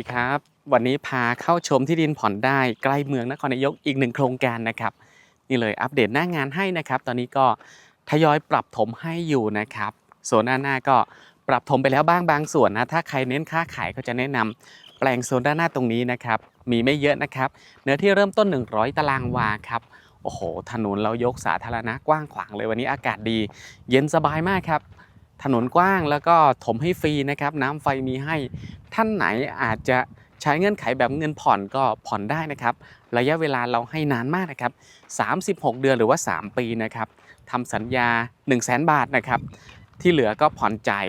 ดีครับ วันนี้พาเข้าชมที่ดินผ่อนได้ใกล้เมืองนครนายกอีกหนึ่งโครงการนะครับ นี่เลยอัปเดตหน้างานให้นะครับ ตอนนี้ก็ทยอยปรับถมให้อยู่นะครับโซนด้านหน้าก็ปรับถมไปแล้วบ้างบางส่วนนะถ้าใครเน้นค้าขายก็จะแนะนำแปลงโซนด้านหน้าตรงนี้นะครับ มีไม่เยอะนะครับ เนื้อที่เริ่มต้น 100 ตารางวาครับโอ้โห ถนนเรายกสาธารณะกว้างขวางเลยวันนี้อากาศดี เย็นสบายมากครับ ถนนกว้างแล้วก็ถมให้ฟรีนะครับ น้ำไฟมีให้านไหนอาจจะใช้เงื่อนไขแบบเงินผ่อนก็ผ่อนได้นะครับ ระยะเวลาเราให้นานมากนะครับ 36 เดือนหรือว่า 3 ปีนะครับทำสัญญา 1 0 0 0 0แบาทนะครับ ที่เหลือก็ผ่อนจ่าย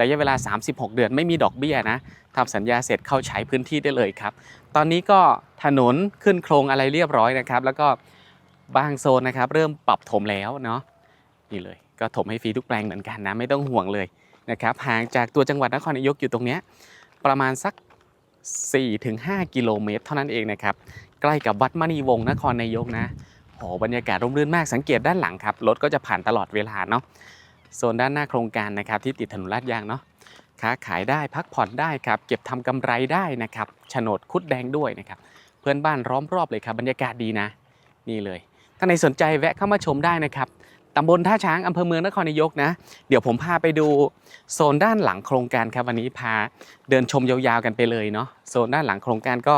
ระยะเวลา 36 เดือนไม่มีดอกเบี้ยนะทำสัญญาเสร็จเข้าใช้พื้นที่ได้เลยครับ ตอนนี้ก็ถนนขึ้นโครงอะไรเรียบร้อยนะครับ แล้วก็บางโซนนะครับ เริ่มปรับถมแล้วเนาะนี่เลย ก็ถมให้ฟรีทุกแปลงเหมือนกันนะไม่ต้องห่วงเลยนะครับห่างจากตัวจังหวัดนครนายกอยู่ตรงเนี้ย ประมาณสัก 4-5 กิโลเมตร เท่านั้นเองนะครับ ใกล้กับวัดมณีวงศ์นครนายกนะโหบรรยากาศร่มรื่นมากสังเกตด้านหลังครับรถก็จะผ่านตลอดเวลาเนาะโซนด้านหน้าโครงการนะครับที่ติดถนนลาดยางเนาะค้าขายได้พักผ่อนได้ครับเก็บทำกำไรได้นะครับโฉนดคุดแดงด้วยนะครับเพื่อนบ้านร้อมรอบเลยครับบรรยากาศดีนะ นี่เลย ถ้าในสนใจแวะเข้ามาชมได้นะครับ ตำบลท่าช้างอำเภอเมืองนครนายกนะ เดี๋ยวผมพาไปดูโซนด้านหลังโครงการครับวันนี้พาเดินชมยาวๆกันไปเลยเนาะโซนด้านหลังโครงการก็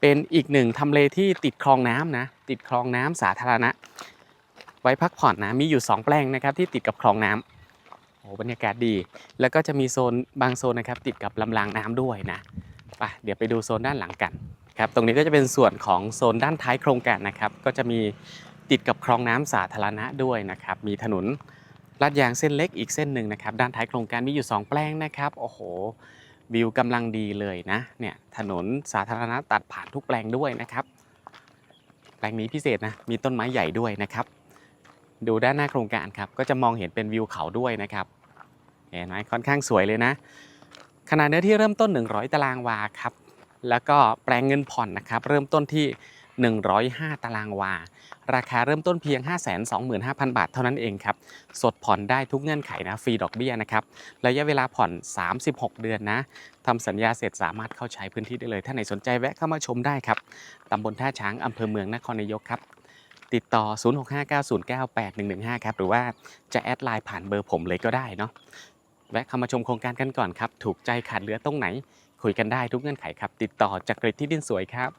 เป็นอีกหนึ่งทำเลที่ติดคลองน้ำนะ ติดคลองน้ำสาธารณะ ไว้พักผ่อนนะมีอยู่ 2 แปลงนะครับที่ติดกับคลองน้ำโอ้บรรยากาศดี แล้วก็จะมีโซนบางโซนนะครับติดกับลำรางน้ำด้วยนะไปเดี๋ยวไปดูโซนด้านหลังกันครับตรงนี้ก็จะเป็นส่วนของโซนด้านท้ายโครงการนะครับ ก็จะมี ติดกับคลองน้ำสาธารณะด้วยนะครับมีถนนลาดยางเส้นเล็กอีกเส้นหนึ่งนะครับด้านท้ายโครงการมีอยู่ 2 แปลงนะครับโอ้โหวิวกำลังดีเลยนะเนี่ยถนนสาธารณะตัดผ่านทุกแปลงด้วยนะครับ แปลงนี้พิเศษนะมีต้นไม้ใหญ่ด้วยนะครับ ดูด้านหน้าโครงการครับก็จะมองเห็นเป็นวิวเขาด้วยนะครับเห็นไหมค่อนข้างสวยเลยนะ ขนาดเนื้อที่เริ่มต้น 100 ตารางวาครับแล้วก็แปลงเงินผ่อนนะครับ เริ่มต้นที่ 105 ตารางวา ราคาเริ่มต้นเพียง 525,000 บาทเท่านั้นเองครับ สดผ่อนได้ทุกเงื่อนไขนะฟรีดอกเบี้ยนะครับ ระยะเวลาผ่อน 36 เดือนนะทำสัญญาเสร็จสามารถเข้าใช้พื้นที่ได้เลย ถ้าไหนสนใจแวะเข้ามาชมได้ครับตำบลท่าช้างอำเภอเมืองนครนายกครับติดต่อ 0659098115 ครับ หรือว่าจะแอดไลน์ผ่านเบอร์ผมเลยก็ได้เนาะ แวะเข้ามาชมโครงการกันก่อนครับ ถูกใจขาดเหลือตรงไหน คุยกันได้ทุกเงื่อนไขครับ ติดต่อจากกรดที่ดินสวยครับ